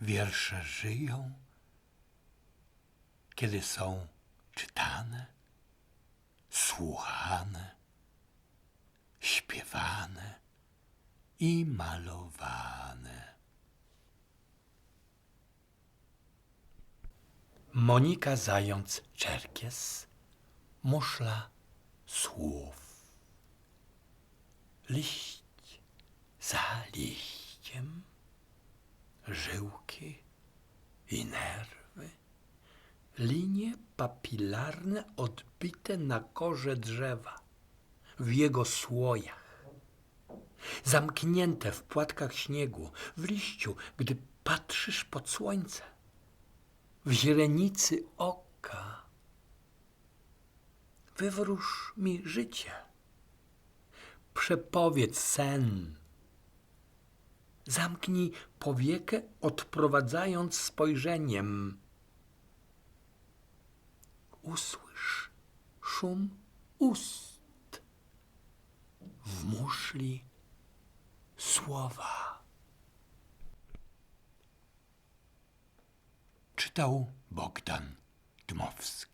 Wiersze żyją, kiedy są czytane, słuchane, śpiewane i malowane. Monika Zając-Czerkies, muszla słów. Liść żyłki i nerwy, linie papilarne odbite na korze drzewa, w jego słojach, zamknięte w płatkach śniegu, w liściu, gdy patrzysz pod słońce, w źrenicy oka. Wywróż mi życie, przepowiedz sen. Zamknij powiekę, odprowadzając spojrzeniem. Usłysz szum ust w muszli słowa. Czytał Bogdan Dmowski.